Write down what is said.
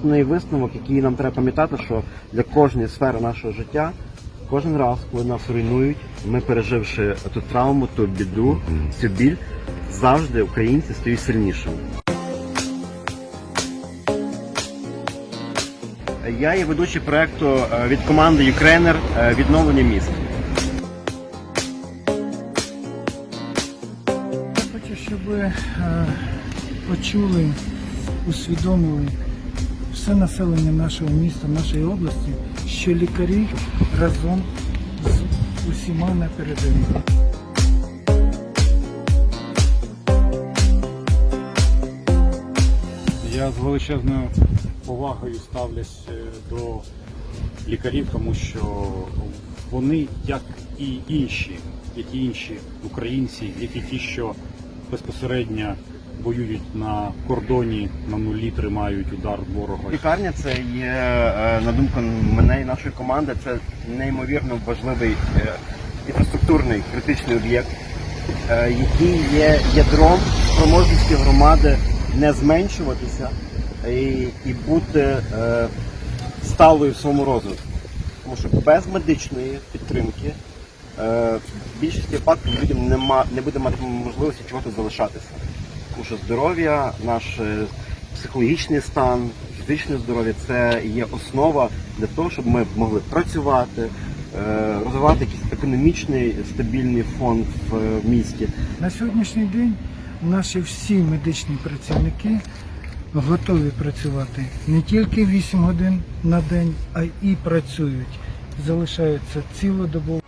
Основний висновок, який нам треба пам'ятати, що для кожної сфери нашого життя, кожен раз, коли нас руйнують, ми переживши ту травму, ту біду, цю біль, завжди українці стають сильнішими. Я є ведучий проекту е, від команди Юкрейнер е, відновлення міст. Я хочу, щоб е, почули, усвідомили все населення нашого міста, нашої області, що лікарі разом з усіма на передовій. Я з величезною повагою ставлюсь е, до лікарів, тому що вони, як і інші, як і інші українці, як і ті, що безпосередньо воюють на кордоні, на нулі тримають удар ворога. Лікарня це є, е, на думку мене і нашої команди, це неймовірно важливий е, інфраструктурний критичний об'єкт, е, який є ядром спроможності громади не зменшуватися і, і бути сталою в своєму розвитку. Тому що без медичної підтримки в більшості випадків людям нема, не буде мати можливості чого тут залишатися. Тому здоров'я, наш е, психологічний стан, фізичне здоров'я це є основа для того, щоб ми могли працювати, е, розвивати якийсь економічний стабільний фонд в, е, місті. На сьогоднішній день наші всі медичні працівники готові працювати не тільки 8 годин на день, а і працюють. Залишаються цілодобово.